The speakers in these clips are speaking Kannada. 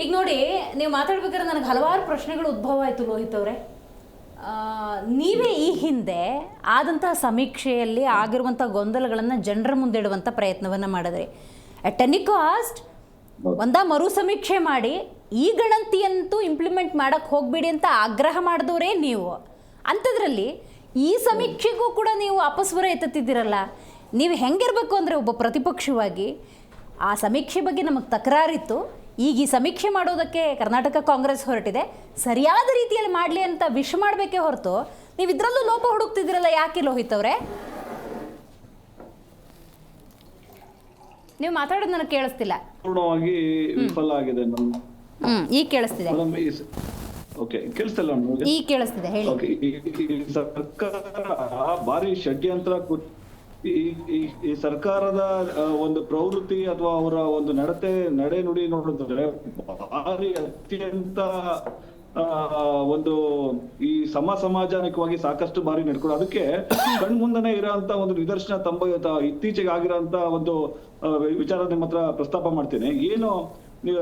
ಈಗ ನೋಡಿ ನೀವು ಮಾತಾಡ್ಬೇಕಾದ್ರೆ ನನಗೆ ಹಲವಾರು ಪ್ರಶ್ನೆಗಳು ಉದ್ಭವ ಆಯಿತು ಲೋಹಿತ್ ಅವರೇ. ನೀವೇ ಈ ಹಿಂದೆ ಆದಂತಹ ಸಮೀಕ್ಷೆಯಲ್ಲಿ ಆಗಿರುವಂಥ ಗೊಂದಲಗಳನ್ನು ಜನರ ಮುಂದೆ ಇಡುವಂಥ ಪ್ರಯತ್ನವನ್ನು ಮಾಡಿದ್ರಿ. ಅಟ್ ಎನಿ ಕಾಸ್ಟ್ ಒಂದ ಮರು ಸಮೀಕ್ಷೆ ಮಾಡಿ ಈ ಗಣತಿಯಂತೂ ಇಂಪ್ಲಿಮೆಂಟ್ ಮಾಡೋಕ್ಕೆ ಹೋಗ್ಬೇಡಿ ಅಂತ ಆಗ್ರಹ ಮಾಡಿದವರೇ ನೀವು. ಅಂಥದ್ರಲ್ಲಿ ಈ ಸಮೀಕ್ಷೆಗೂ ಕೂಡ ನೀವು ಅಪಸ್ವರ ಎತ್ತುತ್ತಿದ್ದೀರಲ್ಲ. ನೀವು ಹೆಂಗಿರಬೇಕು ಅಂದರೆ ಒಬ್ಬ ಪ್ರತಿಪಕ್ಷವಾಗಿ. ಆ ಸಮೀಕ್ಷೆ ಬಗ್ಗೆ ನಮಗೆ ತಕರಾರಿತ್ತು. ಈಗ ಈ ಸಮೀಕ್ಷೆ ಮಾಡೋದಕ್ಕೆ ಕರ್ನಾಟಕ ಕಾಂಗ್ರೆಸ್ ಹೊರಟಿದೆ. ಸರಿಯಾದ ರೀತಿಯಲ್ಲಿ ಮಾಡಲಿ ಅಂತ ವಿಶ್ ಮಾಡಬೇಕೇ ಹೊರತು ನೀವು ಇದರಲ್ಲೂ ಲೋಪ ಹುಡುಕ್ತಿದ್ದೀರಲ್ಲ ಯಾಕೆ ಲೋಹಿತ್ ಅವರೇ? ನೀವು ಮಾತಾಡೋದು ನನಗೆ ಕೇಳಿಸ್ತಿಲ್ಲ. ಪೂರ್ಣವಾಗಿ ವಿಫಲ ಆಗಿದೆ ಹ್ಞೂ ಈಗ ಕೇಳಿಸ್ತಿದೆ. ಈ ಓಕೆ ಕೇಳಿಸ್ತಲ್ಲ ನಮಗೆ ಈಗ ಕೇಳಿಸ್ತಿದೆ ಹೇಳಿ. ಸರ್ಕಾರ ಭಾರಿ ಷಡ್ಯಂತ್ರ ಈ, ಈ- ಸರ್ಕಾರದ ಒಂದು ಪ್ರವೃತ್ತಿ ಅಥವಾ ಅವರ ಒಂದು ನಡತೆ, ನಡೆ ನುಡಿ ನೋಡಿದ್ರೆ ಭಾರಿ ಅತ್ಯಂತ ಒಂದು ಈ ಸಮ ಸಮಾಜಾನಿಕವಾಗಿ ಸಾಕಷ್ಟು ಬಾರಿ ನಡ್ಕೊಂಡು ಅದಕ್ಕೆ ಕಣ್ಮುಂದನೆ ಇರೋಂತ ಒಂದು ನಿದರ್ಶನ ತಂಬ ಇತ್ತೀಚೆಗೆ ಆಗಿರೋಂತ ಒಂದು ವಿಚಾರ ನಿಮ್ಮ ಹತ್ರ ಪ್ರಸ್ತಾಪ ಮಾಡ್ತೇನೆ. ಏನು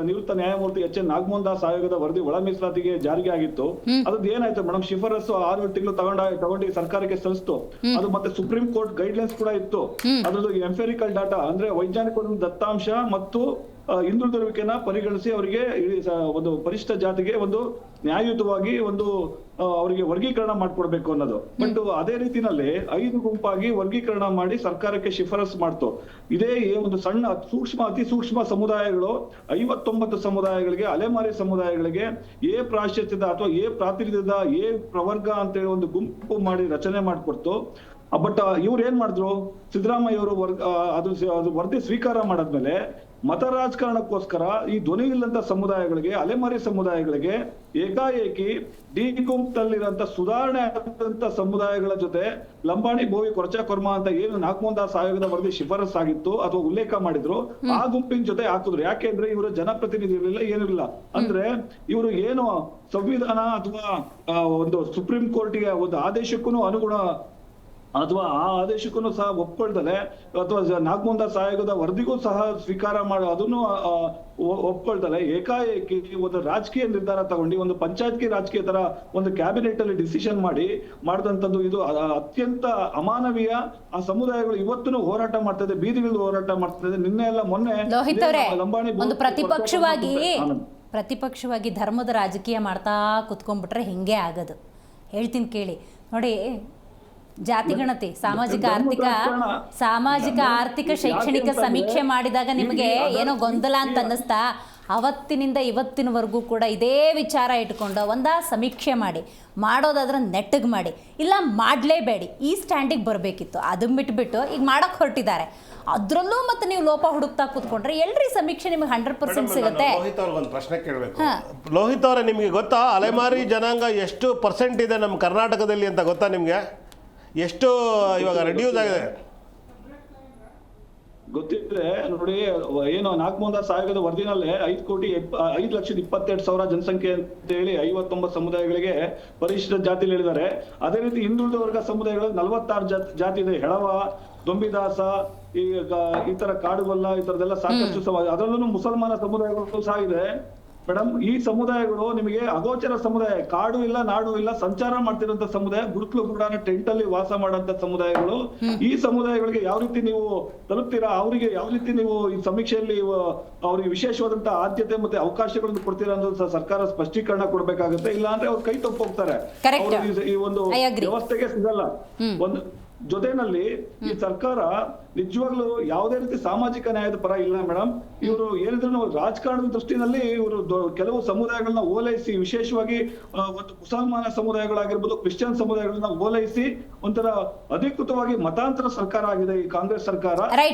ನಿವೃತ್ತ ನ್ಯಾಯಮೂರ್ತಿ ಎಚ್ ಎನ್ ನಾಗಮೋಹನ್ ದಾಸ್ ಆಯೋಗದ ವರದಿ ಒಳ ಮೀಸಲಾತಿಗೆ ಜಾರಿಗೆ ಆಗಿತ್ತು. ಅದ್ರದ್ದು ಏನಾಯ್ತು ಮೇಡಮ್ ಶಿಫಾರಸ್ಸು ಆರು ತಿಂಗಳು ತಗೊಂಡ ತಗೊಂಡು ಸರ್ಕಾರಕ್ಕೆ ಸಲ್ಲಿಸ್ತು. ಅದು ಮತ್ತೆ ಸುಪ್ರೀಂ ಕೋರ್ಟ್ ಗೈಡ್ಲೈನ್ಸ್ ಕೂಡ ಇತ್ತು. ಅದ್ರದ್ದು ಎಂಫೆರಿಕಲ್ ಡಾಟಾ ಅಂದ್ರೆ ವೈಜ್ಞಾನಿಕ ದತ್ತಾಂಶ ಮತ್ತು ಹಿಂದುಳಿದಿರುವಿಕೆನ ಪರಿಗಣಿಸಿ ಅವರಿಗೆ ಒಂದು ಪರಿಶಿಷ್ಟ ಜಾತಿಗೆ ಒಂದು ನ್ಯಾಯಯುತವಾಗಿ ಒಂದು ಅವರಿಗೆ ವರ್ಗೀಕರಣ ಮಾಡ್ಕೊಡ್ಬೇಕು ಅನ್ನೋದು. ಬಟ್ ಅದೇ ರೀತಿನಲ್ಲಿ ಐದು ಗುಂಪಾಗಿ ವರ್ಗೀಕರಣ ಮಾಡಿ ಸರ್ಕಾರಕ್ಕೆ ಶಿಫಾರಸ್ ಮಾಡ್ತು. ಇದೇ ಒಂದು ಸಣ್ಣ ಸೂಕ್ಷ್ಮ ಅತಿ ಸೂಕ್ಷ್ಮ ಸಮುದಾಯಗಳು ಐವತ್ತೊಂಬತ್ತು ಸಮುದಾಯಗಳಿಗೆ ಅಲೆಮಾರಿ ಸಮುದಾಯಗಳಿಗೆ ಎ ಪ್ರಾಶ್ಚಿತ್ಯದ ಅಥವಾ ಎ ಪ್ರಾತಿನಿಧ್ಯದ ಎ ಪ್ರವರ್ಗ ಅಂತೇಳಿ ಒಂದು ಗುಂಪು ಮಾಡಿ ರಚನೆ ಮಾಡಿಕೊಡ್ತು. ಬಟ್ ಇವ್ರು ಏನ್ ಮಾಡಿದ್ರು? ಸಿದ್ದರಾಮಯ್ಯ ಅವರು ಅದು ವರದಿ ಸ್ವೀಕಾರ ಮಾಡಾದ್ಮೇಲೆ ಮತ ರಾಜಕಾರಣಕ್ಕೋಸ್ಕರ ಈ ಧ್ವನಿ ಇಲ್ಲಂತ ಸಮುದಾಯಗಳಿಗೆ ಅಲೆಮಾರಿ ಸಮುದಾಯಗಳಿಗೆ ಏಕಾಏಕಿ ಡಿ ಗುಂಪಲ್ಲಿರುವಂತ ಸುಧಾರಣೆ ಆದಂತ ಸಮುದಾಯಗಳ ಜೊತೆ ಲಂಬಾಣಿ ಭೋವಿ ಕೊರಚಾ ಕೊರ್ಮ ಅಂತ ಏನು ನಾಗಮೋಹನ್ ದಾಸ್ ಆಯೋಗದ ವರದಿ ಶಿಫಾರಸ್ ಆಗಿತ್ತು ಅಥವಾ ಉಲ್ಲೇಖ ಮಾಡಿದ್ರು ಆ ಗುಂಪಿನ ಜೊತೆ ಹಾಕಿದ್ರು. ಯಾಕೆಂದ್ರೆ ಇವರು ಜನಪ್ರತಿನಿಧಿ ಇರಲಿಲ್ಲ ಏನಿರಲಿಲ್ಲ ಅಂದ್ರೆ ಇವರು ಏನು ಸಂವಿಧಾನ ಅಥವಾ ಒಂದು ಸುಪ್ರೀಂ ಕೋರ್ಟ್ಗೆ ಒಂದು ಆದೇಶಕ್ಕೂ ಅನುಗುಣ ಅಥವಾ ಆ ಆದೇಶಕ್ಕೂ ಸಹ ಒಪ್ಕೊಳ್ತದೆ ಅಥವಾ ದಾಸ್ ಆಯೋಗದ ವರದಿಗೂ ಸಹ ಸ್ವೀಕಾರ ಮಾಡೋ ಅದನ್ನು ಒಪ್ಕೊಳ್ತದೆ. ಏಕಾಏಕಿ ಒಂದು ರಾಜಕೀಯ ನಿರ್ಧಾರ ತಗೊಂಡು ಒಂದು ಪಂಚಾಯತ್ಗೆ ರಾಜಕೀಯ ತರ ಒಂದು ಕ್ಯಾಬಿನೆಟ್ ಅಲ್ಲಿ ಡಿಸಿಷನ್ ಮಾಡಿ ಮಾಡಿದಂತದ್ದು ಇದು ಅತ್ಯಂತ ಅಮಾನವೀಯ. ಆ ಸಮುದಾಯಗಳು ಇವತ್ತು ಹೋರಾಟ ಮಾಡ್ತದೆ ಇದೆ ಹೋರಾಟ ಮಾಡ್ತದೆ. ಇದೆ ನಿನ್ನೆ ಎಲ್ಲ ಮೊನ್ನೆ ಲಂಬಾಣಿ ಒಂದು ಪ್ರತಿಪಕ್ಷವಾಗಿ ಪ್ರತಿಪಕ್ಷವಾಗಿ ಧರ್ಮದ ರಾಜಕೀಯ ಮಾಡ್ತಾ ಕುತ್ಕೊಂಡ್ಬಿಟ್ರೆ ಹಿಂಗೆ ಆಗೋದು? ಹೇಳ್ತೀನಿ ಕೇಳಿ. ನೋಡಿ ಜಾತಿ ಗಣತಿ ಸಾಮಾಜಿಕ ಆರ್ಥಿಕ ಸಾಮಾಜಿಕ ಆರ್ಥಿಕ ಶೈಕ್ಷಣಿಕ ಸಮೀಕ್ಷೆ ಮಾಡಿದಾಗ ನಿಮಗೆ ಏನೋ ಗೊಂದಲ ಅಂತ ಅನ್ನಿಸ್ತಾ ಅವತ್ತಿನಿಂದ ಇವತ್ತಿನವರೆಗೂ ಕೂಡ ಇದೇ ವಿಚಾರ ಇಟ್ಕೊಂಡು ಒಂದ ಸಮೀಕ್ಷೆ ಮಾಡಿ ಮಾಡೋದಾದ್ರೆ ನೆಟ್ಟಗೆ ಮಾಡಿ ಇಲ್ಲ ಮಾಡಲೇಬೇಡಿ ಈ ಸ್ಟ್ಯಾಂಡಿಗೆ ಬರಬೇಕಿತ್ತು ಅದನ್ನ ಬಿಟ್ಬಿಟ್ಟು ಈಗ ಮಾಡಕ್ಕೆ ಹೊರಟಿದ್ದಾರೆ. ಅದರಲ್ಲೂ ಮತ್ತೆ ನೀವು ಲೋಪ ಹುಡುಕ್ತಾ ಕೂತ್ಕೊಂಡ್ರೆ ಎಲ್ರಿ ಸಮೀಕ್ಷೆ ನಿಮಗೆ ಹಂಡ್ರೆಡ್ ಪರ್ಸೆಂಟ್ ಸಿಗುತ್ತೆ? ಲೋಹಿತ್ ಅವ್ರಿಗೆ ಒಂದು ಪ್ರಶ್ನೆ ಕೇಳಬೇಕು. ಹಾ. ಲೋಹಿತ್ ಅವರೇ ನಿಮಗೆ ಗೊತ್ತಾ ಅಲೆಮಾರಿ ಜನಾಂಗ ಎಷ್ಟು ಪರ್ಸೆಂಟ್ ಇದೆ ನಮ್ಮ ಕರ್ನಾಟಕದಲ್ಲಿ ಅಂತ ಗೊತ್ತಾ ನಿಮಗೆ? ಎಷ್ಟು ಇವಾಗ ರೆಡ್ಯೂಸ್ ಆಗಿದೆ. ಗೊತ್ತಿದ್ರೆ ನೋಡಿ, ಏನು, ನಾಲ್ಕು ಮೂವತ್ತಾರು ಸಾವಿರದ ವರದಿನಲ್ಲೇ ಐದು ಕೋಟಿ ಐದು ಲಕ್ಷದ ಇಪ್ಪತ್ತೆರಡು ಸಾವಿರ ಜನಸಂಖ್ಯೆ ಅಂತ ಹೇಳಿ ಐವತ್ತೊಂಬತ್ತು ಸಮುದಾಯಗಳಿಗೆ ಪರಿಶಿಷ್ಟ ಜಾತಿಲಿ ಹೇಳಿದ್ದಾರೆ. ಅದೇ ರೀತಿ ಹಿಂದುಳಿದ ವರ್ಗ ಸಮುದಾಯಗಳಲ್ಲಿ ನಲವತ್ತಾರು ಜಾತಿ ಇದೆ. ಹೆಳವ, ದೊಂಬಿದಾಸ, ಈ ತರ ಕಾಡುಗೊಲ್ಲ, ಈ ತರದೆಲ್ಲ ಸಾಕಷ್ಟು ಅದರಲ್ಲೂ ಮುಸಲ್ಮಾನ ಸಮುದಾಯಗಳು ಸಹ ಇದೆ. ಮೇಡಮ್ ಈ ಸಮುದಾಯಗಳು ನಿಮಗೆ ಅಗೋಚರ ಸಮುದಾಯ ಕಾಡು ಇಲ್ಲ ನಾಡು ಇಲ್ಲ ಸಂಚಾರ ಮಾಡ್ತಿರೋಂತ ಸಮುದಾಯ ಗುರುತ್ಲು ಗುಡಾನ ಟೆಂಟ್ ಅಲ್ಲಿ ವಾಸ ಮಾಡೋಂತ ಸಮುದಾಯಗಳು ಈ ಸಮುದಾಯಗಳಿಗೆ ಯಾವ ರೀತಿ ನೀವು ತಲುಪ್ತೀರಾ ಅವರಿಗೆ ಯಾವ ರೀತಿ ನೀವು ಈ ಸಮೀಕ್ಷೆಯಲ್ಲಿ ಅವರಿಗೆ ವಿಶೇಷವಾದಂತ ಆದ್ಯತೆ ಮತ್ತೆ ಅವಕಾಶಗಳನ್ನು ಕೊಡ್ತೀರಾ ಅನ್ನೋದು ಸರ್ಕಾರ ಸ್ಪಷ್ಟೀಕರಣ ಕೊಡ್ಬೇಕಾಗುತ್ತೆ. ಇಲ್ಲ ಅಂದ್ರೆ ಅವ್ರು ಕೈ ತಪ್ಪೋಗ್ತಾರೆ ಹೋಗ್ತಾರೆ. ಈ ಒಂದು ವ್ಯವಸ್ಥೆಗೆ ಸಿಗಲ್ಲ. ಒಂದು ಜೊತೆನಲ್ಲಿ ಈ ಸರ್ಕಾರ ನಿಜವಾಗ್ಲೂ ಯಾವುದೇ ರೀತಿ ಸಾಮಾಜಿಕ ನ್ಯಾಯದ ಪರ ಇಲ್ಲ ಮೇಡಮ್ ಇವರು ಏನಿದ್ರು ರಾಜಕಾರಣದ ದೃಷ್ಟಿನಲ್ಲಿ ಇವರು ಕೆಲವು ಸಮುದಾಯಗಳನ್ನ ಓಲೈಸಿ ವಿಶೇಷವಾಗಿ ಒಂದು ಮುಸಲ್ಮಾನ ಸಮುದಾಯಗಳಾಗಿರ್ಬೋದು ಕ್ರಿಶ್ಚಿಯನ್ ಸಮುದಾಯಗಳನ್ನ ಓಲೈಸಿ ಒಂಥರ ಅಧಿಕೃತವಾಗಿ ಮತಾಂತರ ಸರ್ಕಾರ ಆಗಿದೆ ಈ ಕಾಂಗ್ರೆಸ್ ಸರ್ಕಾರ.